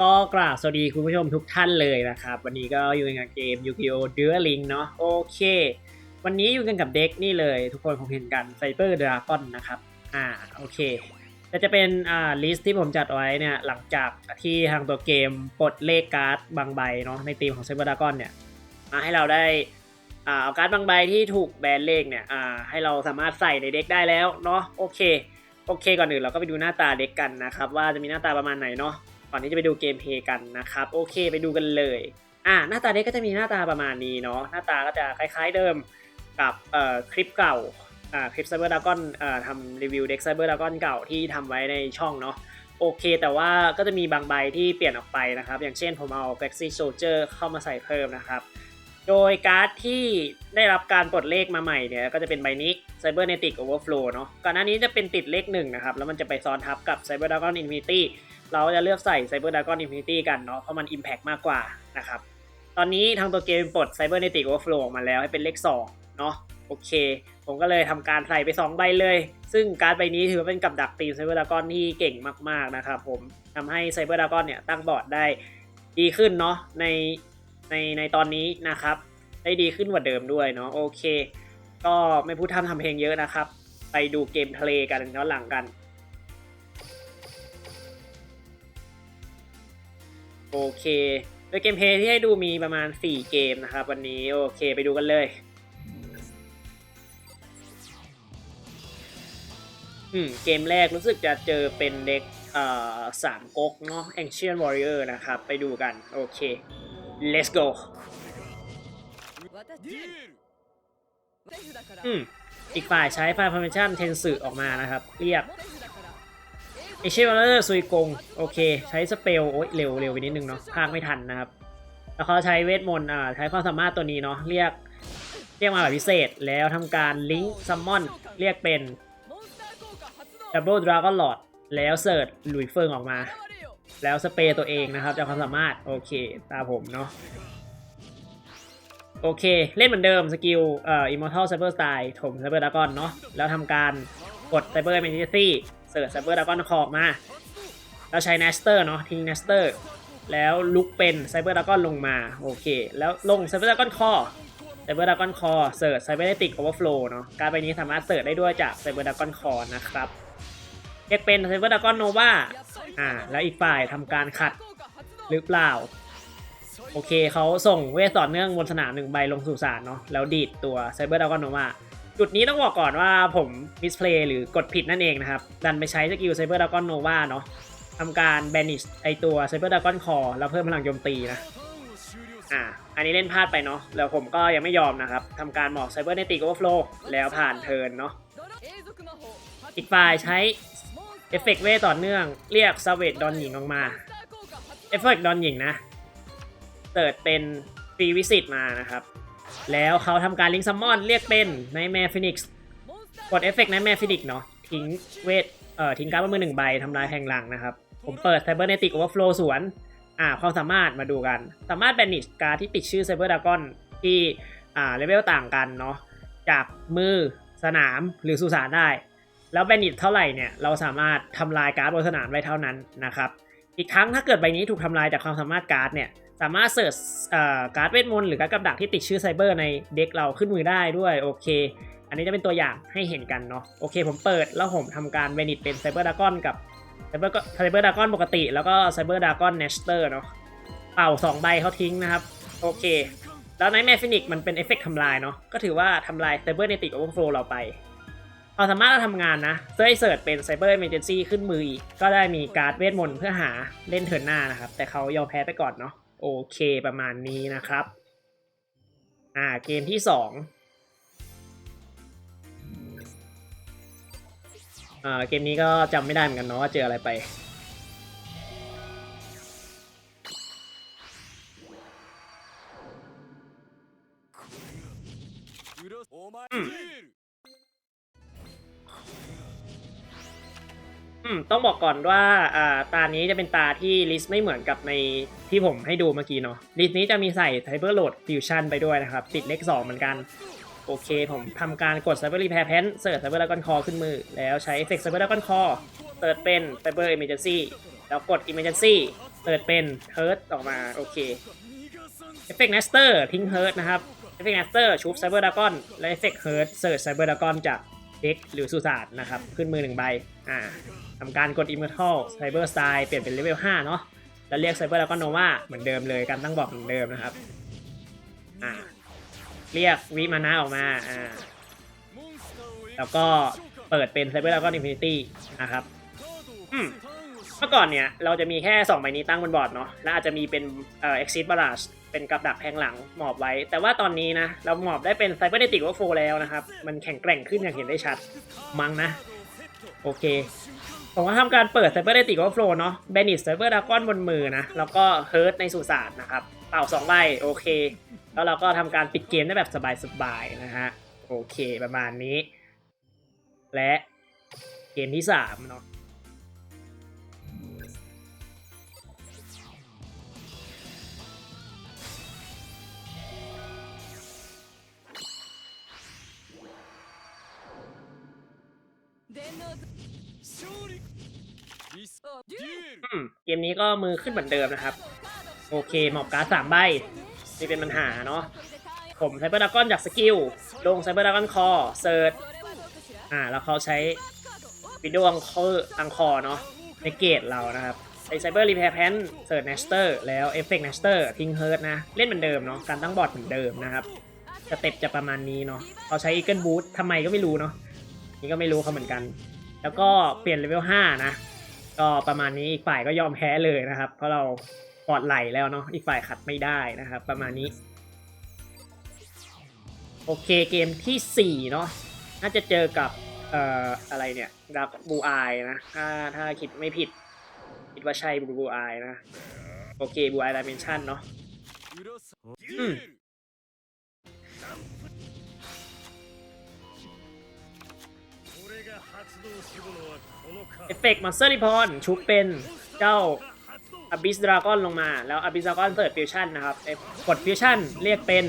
ก็กราบสวัสดีคุณผู้ชมทุกท่านเลยนะครับ วันนี้ก็อยู่กันกับเกม Yu-Gi-Oh! Duel Link เนาะโอเค วันนี้อยู่กันกับเด็กนี่เลย ทุกคนคงเห็นกัน Cyber Dragon นะครับ อ่าโอเคแต่จะเป็นอ่าลิสต์ที่ผมจัดไว้เนี่ยหลังจากที่ทางตัวเกมปลดเลขการ์ดบางใบเนาะในทีมของ Cyber Dragon เนี่ยมาให้เราได้อ่าเอาการ์ดบางใบที่ถูกแบนเลขเนี่ยอ่าให้เราสามารถใส่ในเด็กได้แล้วเนาะโอเคโอเคก่อนอื่นเราก็ไปดูหน้าตาเด็กกันนะครับว่าจะมีหน้าตาประมาณไหนเนาะ ก่อนที่จะไปดูเกมเพย์กันนะครับ โอเคไปดูกันเลย อ่าหน้าตาเด็กก็จะมีหน้าตาประมาณนี้เนาะหน้าตาก็จะคล้ายๆเดิมกับเอ่อคลิปเก่าอ่าคลิปไซเบอร์ดากอนเอ่อทำรีวิวเด็กไซเบอร์ดากอนเก่าที่ทำไว้ในช่องเนาะโอเค แต่ว่าก็จะมีบางใบที่เปลี่ยนออกไปนะครับ อย่างเช่นผมเอา Galaxy Soldier เข้ามาใส่เพิ่มนะครับ โดยการ์ดที่ได้รับการปลดเลขมาใหม่เนี่ย ก็จะเป็นใบนี้ Cybernetic Overflow เนาะก่อนหน้านี้จะเป็นติดเลขหนึ่งนะครับ แล้วมันจะไปซ้อนทับกับ Cyber Dragon Infinity เราจะเลือกใส่ Cyber Dragon Infinity กันเนาะเพราะมัน Impact มากกว่านะครับ ตอนนี้ทางตัวเกมปลด Cybernetic Overflow ออกมาแล้วให้เป็นเลข2เนาะโอเค ผมก็เลยทำการใส่ไป 2 ใบเลย ซึ่งการ์ดใบนี้ถือว่าเป็นกับดักทีม Cyber Dragon ที่เก่งมากๆนะครับผมทำให้ Cyber Dragon เนี่ยตั้งบอร์ดได้ดีขึ้นเนาะในในในตอนนี้นะครับ ได้ดีขึ้นกว่าเดิมด้วยเนาะโอเค ก็ไม่พูดทำทำเพลงเยอะนะครับ ไปดูเกมเพลย์กันย้อนหลังกัน โอเค โดยเกมเพลย์ที่ให้ดูมีประมาณ 4 เกมนะครับ วันนี้โอเคไปดูกันเลย อืม เกมแรกรู้สึกจะเจอเป็นเด็กเอ่อสามก๊กเนาะ Ancient Warrior นะครับ ไปดูกัน โอเค let's go อืม อีกฝ่ายใช้ไฟฟอร์เมชันเทนสึออกมานะครับ เรียก เอเชียลเลอร์ซุยกงโอเค ใช้สเปลโอ้ยเร็วเร็วไปนิดนึงเนาะพากไม่ทันนะครับ แล้วเขาใช้เวทมนต์อ่าใช้ความสามารถตัวนี้เนาะเรียกเรียกมาแบบพิเศษแล้วทำการลิงก์ซัมมอนเรียกเป็นดับเบิลดราก้อนหลอดแล้วเสิร์ชหลุยเฟิงออกมา แล้วสเปรย์ตัวเองนะครับจากความสามารถโอเคตาผมเนาะโอเค เล่นเหมือนเดิมสกิลเอ่อ Immortal Cyber Style ถม Cyber Dragon เนาะแล้วทำการกด Cyber Emergency เเสิร์ช Cyber Dragon คอมาแล้วใช้ Naster เนาะทิ้ง Naster แล้วลุกเป็น Cyber Dragon ลงมา โอเค แล้วลง Cyber Dragon Core Cyber Dragon Core เสิร์ช Cybernetic Overflow เนาะการไปนี้สามารถเสิร์ชได้ด้วยจาก Cyber Dragon Core นะครับเรียกเป็น Cyber Dragon Nova อ่า แล้วอีกฝ่ายทำการขัดหรือเปล่า โอเคเขาส่งเวทต่อเนื่องบนสนามหนึ่งใบลงสู่สารเนาะแล้วดีดตัวไซเบอร์ดากอนออกมา จุดนี้ต้องบอกก่อนว่าผมมิสเพลย์หรือกดผิดนั่นเองนะครับ ดันไปใช้สกิลไซเบอร์ดากอนโนวาเนาะทำการแบนิชไอตัวไซเบอร์ดากอนคอแล้วเพิ่มพลังโจมตีนะอ่าอันนี้เล่นพลาดไปเนาะแล้วผมก็ยังไม่ยอมนะครับทำการหมอกไซเบอร์เนติกโอเวอร์ฟลแล้วผ่านเทิร์นเนาะอีกฝ่ายใช้เอฟเฟกต์เวต่อเนื่องเรียกซาเวตดอนหญิงออกมาเอฟเฟกต์ดอนหญิงนะเติร์ดเป็นฟรีวิสิตมานะครับ แล้วเขาทำการลิงก์ซัมมอนเรียกเป็นไนแมฟินิกส์กดเอฟเฟกต์ไนแมฟินิกเนาะทิ้งเวทเอ่อทิ้งการ์ดบนมือหนึ่งใบทำลายแห่งหลังนะครับ ผมเปิดไซเบอร์เนติกโอเวอร์ฟลสวนอ่าความสามารถมาดูกัน สามารถแบนิชการ์ดที่ติดชื่อไซเบอร์ดากอนที่อ่าเลเวลต่างกันเนาะจากมือสนามหรือสุสานได้ แล้วแบนิชเท่าไหร่เนี่ยเราสามารถทำลายการ์ดบนสนามได้เท่านั้นนะครับอีกครั้งถ้าเกิดใบนี้ถูกทำลายจากความสามารถการ์ดเนี่ย สามารถเสิร์ชการ์ดเวทมนต์หรือการ์ดกับดักที่ติดชื่อไซเบอร์ในเด็กเราขึ้นมือได้ด้วยโอเค อันนี้จะเป็นตัวอย่างให้เห็นกันเนาะโอเค ผมเปิดแล้วผมทำการเวนิตเป็นไซเบอร์ดากอนกับไซเบอร์ไซเบอร์ดากอนปกติ แล้วก็ไซเบอร์ดากอนเนสเตอร์เนาะเป่า2ใบเขาทิ้งนะครับโอเค แล้วในแมฟินิกมันเป็นเอฟเฟกต์ทำลายเนาะก็ถือว่าทำลายไซเบอร์เนติกโอเวอร์โฟลเราไปเราสามารถทำงานนะเพื่อให้เสิร์ชเป็นไซเบอร์เอเมอร์เจนซี่ขึ้นมืออีก ก็ได้มีการ์ดเวทมนต์เพื่อหาเล่นเทิร์นหน้านะครับ แต่เขายอมแพ้ไปก่อนเนาะ โอเคประมาณนี้นะครับ อ่าเกมที่สองอ่าเกมนี้ก็จำไม่ได้เหมือนกันเนาะว่าเจออะไรไป บอกก่อนว่าอ่าตานี้จะเป็นตาที่ลิสต์ไม่เหมือนกับในที่ผมให้ดูเมื่อกี้เนาะลิสต์นี้จะมีใส่ไ y เบอร์โหลดฟิวชั่นไปด้วยนะครับ ติดเลข2เหมือนกัน โอเค ผมทำการกดไซเบอร์รีแพร์แพนเสิร์ชไซเบอร์ดากอนคอขึ้นมือ แล้วใช้เอฟเฟกต์ไซเบอร์ดากอนคอเปิร์ดเป็นไซเบอร์เอเมอร์เจนซี่แล้วกดอิมเมอร์เจนซี่เปิดเป็นเฮิร์ตออกมา โอเคเอฟเฟกต์เนสเตอร์ทิ้งเฮิร์ตนะครับเอฟเฟกต์เนสเตอร์ชูฟไซเบอร์ดากอนและเอฟเฟกต์เฮิร์ตเซิร์ชไซเบอร์ดากอนจากเด็กหรือสุสานนะครับ ขึ้นมือหนึ่งใบ อ่า ทำการกด Immortal Cyber Style เปลี่ยนเป็นเลเวล5เนาะแล้วเรียกไซเบอร์ดากอนโนวาเหมือนเดิมเลยการตั้งบอกเหมือนเดิมนะครับอ่าเรียกวิมานะออกมาอ่าแล้วก็เปิดเป็นไซเบอร์ดากอนอินฟินิตี้นะครับอืมเมื่อก่อนเนี่ยเราจะมีแค่ 2 ใบนี้ตั้งบนบอร์ดเนาะแล้วอาจจะมีเป็นเอ่อ exit barrage เป็นกับดักแทงหลังหมอบไว้ แต่ว่าตอนนี้นะเราหมอบได้เป็น cybernetic overflow แล้วนะครับ มันแข็งแกร่งขึ้นอย่างเห็นได้ชัดมั้งนะ โอเค ผมก็ทำการเปิดไซเบอร์ไดติกออฟโฟเนาะเบนิสไซเบอร์ดากอนบนมือนะ แล้วก็เฮิร์ตในสุสานนะครับ เป่าสองใบโอเค แล้วเราก็ทำการปิดเกมได้แบบสบายๆนะฮะ โอเคประมาณนี้ และเกมที่สามเนาะ電脳 เกมนี้ก็มือขึ้นเหมือนเดิมนะครับ โอเคหมอบการ์สามใบนี่เป็นปัญหาเนาะผมไซเบอร์ดากอนจากสกิลลงไซเบอร์ดากอนคอเซิร์ชอ่าแล้วเขาใช้วิดดโองคอร์อังคอเนาะในเกตเรานะครับไอไซเบอร์รีเพย์แพนเซิร์ชเนสเตอร์แล้วเอฟเฟกต์เนสเตอร์ทิ้งเฮิร์ตนะ เล่นเหมือนเดิมเนาะการตั้งบอร์ดเหมือนเดิมนะครับสเต็ปจะประมาณนี้เนาะเขาใช้อีเกิลบูททำไมก็ไม่รู้เนาะนี่ก็ไม่รู้เขาเหมือนกัน แล้วก็เปลี่ยนเลเวล5นะ ก็ประมาณนี้อีกฝ่ายก็ยอมแพ้เลยนะครับ เพราะเราปอดไหลแล้วเนาะอีกฝ่ายขัดไม่ได้นะครับ ประมาณนี้ โอเคเกมทีสี่4เนาะน่าจะเจอกับเอ่ออะไรเนี่ยดักบูอายนะถ้าถ้าคิดไม่ผิด คิดว่าใช่บูบูอายนะ โอเคบูอายดิเมนชันเนาะ裏さ เอฟเฟกต์มอนสเตอร์ดิพอนชุบเป็นเจ้าอ b บิสดราก้อนลงมาแล้วอ b บิสดราก้อนเสิร์ฟฟิวชั่นนะครับเอ่อกดฟิวชั่นเรียกเป็น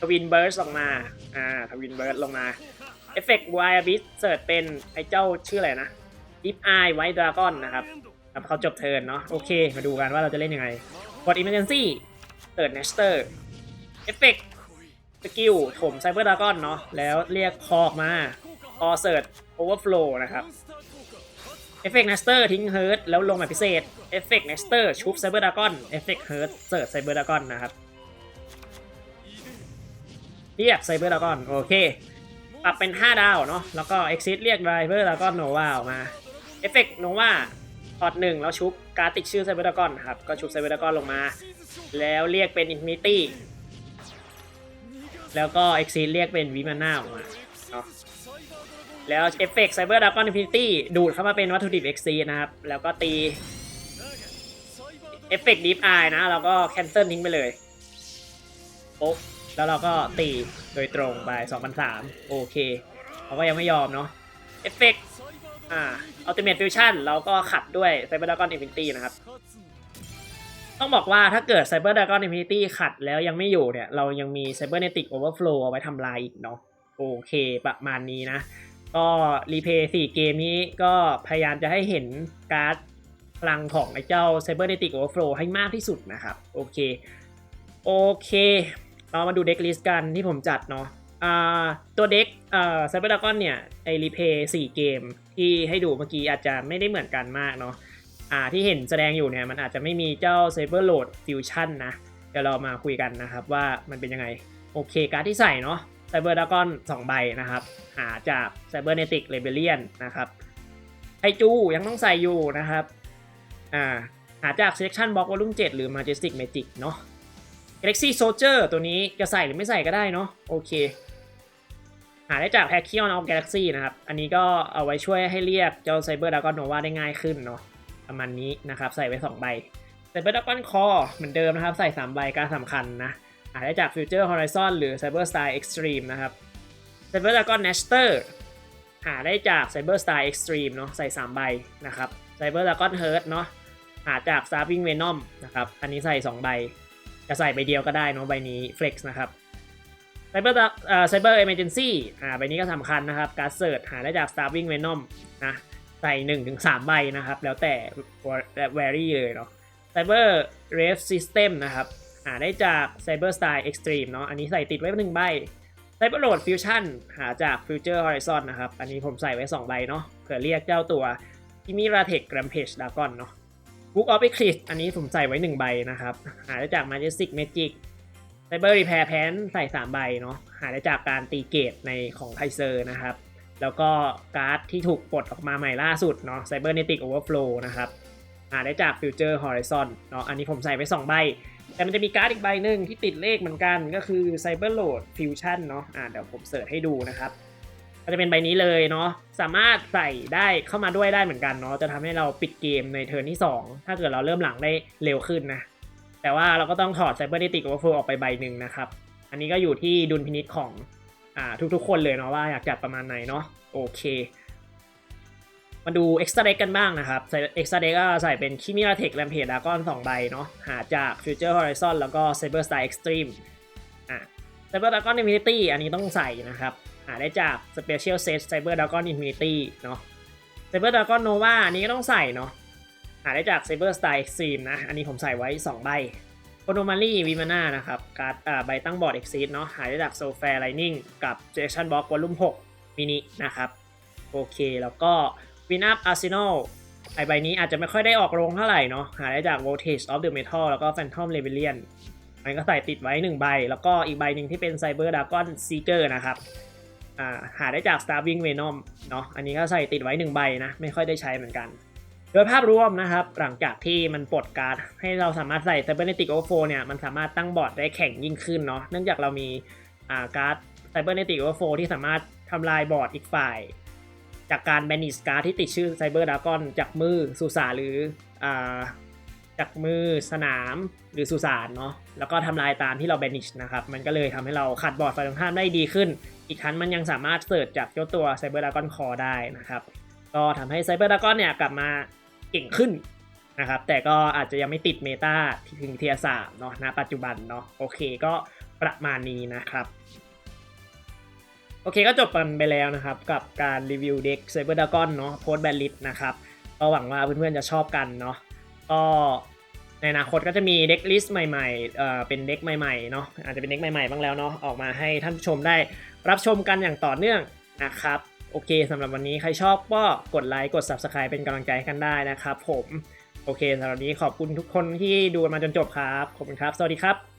ทวินเบิร์สออกมาอ่าทวินเบิร์สลงมาเอฟเฟกต์ไวอ b บิสเสิร์ฟเป็นไอ้เจ้าชื่ออะไรนะดิฟไอไวดราก้อนนะครับครับเขาจบเทิร์นเนาะโอเค มาดูกันว่าเราจะเล่นยังไงกด Emergency เสิร์ชเนสเตอร์เอฟเฟกต์สกิลถมไซเบอร์ดราก้อนเนาะแล้วเรียกคอกมา อเสิร์ชโอเวอร์ฟลูนะครับเอฟเฟกต์เนสเตอร์ทิ้งเฮิร์ตแล้วลงแบบพิเศษเอฟเฟกต์เนสเตอร์ชุบไซเบอร์ดากอนเอฟเฟกต์เฮิร์ตเสิร์ชไซเบอร์ดากอนนะครับเรียกไซเบอร์ดากอนโอเคปรับเป็น 5 ดาวเนาะแล้วก็ exit เรียกไดเวอร์ดากอนโนวาออกมาเอฟเฟกต์โนวาพอร์ตหนึ่งแล้วชุบการติดชื่อไซเบอร์ดากอนครับ ก็ชุบไซเบอร์ดากอนลงมา แล้วเรียกเป็นอินฟินิตี้แล้วก็ exit เรียกเป็นวิมาน่าออกมา แล้วเอฟเฟกต์ไซเบอร์ดากอนอินฟินิตี้ดูดเข้ามาเป็นวัตถุดิบ XC นะครับ แล้วก็ตีเอฟเฟกต์ดีฟไอนะ แล้วก็แคนเซิลทิ้งไปเลยปุ๊บแล้วเราก็ตีโดยตรงไป2003 โอเคเขาก็ยังไม่ยอมเนาะเอฟเฟกต์อ่าอัลติเมทฟิวชั่นเราก็ขัดด้วยไซเบอร์ดากอนอินฟินิตี้นะครับ ต้องบอกว่าถ้าเกิด Cyber Dragon Infinity ขัดแล้วยังไม่อยู่เนี่ย เรายังมี Cybernetic Overflow เอาไว้ทำลายอีกเนาะโอเคประมาณนี้นะ ก็รีเพย์4เกมนี้ก็พยายามจะให้เห็นการ์ดพลังของไอ้เจ้า Cybernetic Overflow ให้มากที่สุดนะครับ โอเค โอเค เรามาดูเด็กลิสต์กันที่ผมจัดเนาะตัวเด็กเอ่อ Cyber Dragon เนี่ยไอรีเพย์4เกมที่ให้ดูเมื่อกี้อาจจะไม่ได้เหมือนกันมากเนาะที่เห็นแสดงอยู่เนี่ยมันอาจจะไม่มีเจ้า Saber Load Fusion นะ เดี๋ยวเรามาคุยกันนะครับว่ามันเป็นยังไง โอเคการดที่ใส่เนาะ Cyber Dragon 2ใบนะครับ หาจาก Cybernetic Rebellion นนะครับไคจูยังต้องใส่อยู่นะครับอ่าหาจาก Selection Box Volume 7 หรือ Majestic Magic เนาะ Galaxy Soldier ตัวนี้จะใส่หรือไม่ใส่ก็ได้เนาะโอเค หาได้จาก p a c k i o n of Galaxy นะครับ อันนี้ก็เอาไว้ช่วยให้เรียกเจ้า Cyber Dragon Nova ได้ง่ายขึ้นเนาะประมาณนี้นะครับ ใส่ไว้ 2 ใบใส่เบอร์ดักอนคอเหมือนเดิมนะครับ ใส่ 3 ใบการสำคัญนะ หาได้จาก Future Horizon หรือ Cyber Star Extreme นะครับ Cyber Dragon Nester หาได้จาก Cyber Star Extreme เนาะใส่ 3 ใบนะครับ Cyber Dragon Heart เนาะหาจาก Starving Venom นะครับ อันนี้ใส่ 2 ใบ จะใส่ใบเดียวก็ได้เนาะใบนี้ Flex นะครับ Cyber เอ่อ Cyber Emergency อ่าใบนี้ก็สำคัญนะครับ การเสิร์ชหาได้จาก Starving Venom นะใส่ 1-3 ใบนะครับ แล้วแต่ vary เลยเนาะ Cyber Rave System นะครับ หาได้จาก Cyber Style Extreme เนาะอันนี้ใส่ติดไว้หนึ่งใบ Cyber Load Fusion หาจาก Future Horizon นะครับ อันนี้ผมใส่ไว้ 2 ใบเนาะเผื่อเรียกเจ้าตัวที่มี Ratex Rampage Dragon เนาะ Book of Eclipse อันนี้ผมใส่ไว้ 1 ใบนะครับ หาได้จาก Majestic Magic Cyber Repair Pan ใส่ 3 ใบเนาะหาได้จากการตีเกตในของไทเซอร์นะครับ แล้วก็การ์ดที่ถูกปลดออกมาใหม่ล่าสุดเนาะ Cybernetic Overflow นะครับหาได้จาก Future Horizon เนาะอันนี้ผมใส่ไว้ 2 ใบ แต่มันจะมีการ์ดอีกใบหนึ่งที่ติดเลขเหมือนกันก็คือ Cyber Load Fusion เนาะอ่าเดี๋ยวผมเสิร์ชให้ดูนะครับ ก็จะเป็นใบนี้เลยเนาะสามารถใส่ได้เข้ามาด้วยได้เหมือนกันเนาะจะทำให้เราปิดเกมในเทิร์นที่ 2 ถ้าเกิดเราเริ่มหลังได้เร็วขึ้นนะ แต่ว่าเราก็ต้องถอด Cybernetic Overflow ออกไปใบหนึ่งนะครับ อันนี้ก็อยู่ที่ดุลพินิจของอ่าทุกๆ คนเลยเนาะว่าอยากจัดประมาณไหนเนาะโอเค มาดูเอ็กซ์ตร้าเด็กกันบ้างนะครับใส่เอ็กซ์ตร้าเด็กก็ใส่เป็นคิมิราเทคแรมเพดดากอนสองใบเนาะหาจากฟิวเจอร์ฮอริซอนแล้วก็เซเบอร์สไตล์เอ็กซ์ตรีมอะเซเบอร์ดากอนอินฟินิตี้อันนี้ต้องใส่นะครับหาได้จากสเปเชียลเซตไซเบอร์ดากอนอินฟินิตี้เนาะไซเบอร์ดากอนโนวาอันนี้ก็ต้องใส่เนาะหาได้จากไซเบอร์สไตล์เอ็กซ์ตรีมนะอันนี้ผมใส่ไว้ 2 ใบโคโนมารีวีมาน่านะครับการ์ดใบตั้งบอร์ดเอ็กซีดเนาะหาได้จากโซแฟร์ไลนิ่งกับเจคชั่นบล็อกวอลลุ่ม6มินินะครับโอเคแล้วก็ Win Up Arsenal ไอใบนี้อาจจะไม่ค่อยได้ออกโรงเท่าไหร่เนาะหาได้จาก Voltage of the Metal แล้วก็ Phantom Rebellion อันนี้ก็ใส่ติดไว้ 1 ใบ แล้วก็อีกใบหนึ่งที่เป็น Cyber Dragon Seeker นะครับอ่าหาได้จาก Starving Venom เนาะอันนี้ก็ใส่ติดไว้ 1 ใบนะ ไม่ค่อยได้ใช้เหมือนกัน โดยภาพรวมนะครับ หลังจากที่มันปลดการ์ดให้เราสามารถใส่ Cybernetic Overflow เนี่ย มันสามารถตั้งบอร์ดได้แข็งยิ่งขึ้นเนาะเนื่องจากเรามีอ่าการ์ด Cybernetic Overflow ที่สามารถทำลายบอร์ดอีกฝ่าย จากการแบนิสการ์ที่ติดชื่อ Cyber Dragon จากมือสุสานหรืออ่าจากมือสนามหรือสุสานเนาะแล้วก็ทำลายตามที่เราแบนิชนะครับ มันก็เลยทำให้เราขัดบอร์ดฝ่ายตรงข้ามได้ดีขึ้น อีกทั้งมันยังสามารถเสิร์ชจากเจ้าตัว Cyber Dragon Core ได้นะครับ ก็ทำให้ Cyber Dragon เนี่ยกลับมาเก่งขึ้นนะครับ แต่ก็อาจจะยังไม่ติดเมตาถึงเทียสามเนาะณปัจจุบันเนาะโอเคก็ประมาณนี้นะครับ โอเคก็จบกันไปแล้วนะครับ กับการรีวิวเด็ก Cyber Dragon เนาะโพสแบนลิสนะครับก็หวังว่าเพื่อนๆจะชอบกันเนาะก็ในอนาคตก็จะมีเด็กลิสต์ใหม่ๆเอ่อเป็นเด็กใหม่ๆเนาะอาจจะเป็นเด็กใหม่ๆบ้างแล้วเนาะออกมาให้ท่านผู้ชมได้รับชมกันอย่างต่อเนื่องนะครับโอเคสำหรับวันนี้ใครชอบก็กดไลค์กด Subscribe เป็นกำลังใจให้กันได้นะครับผม โอเคสำหรับวันนี้ขอบคุณทุกคนที่ดูมาจนจบครับ ขอบคุณครับ สวัสดีครับ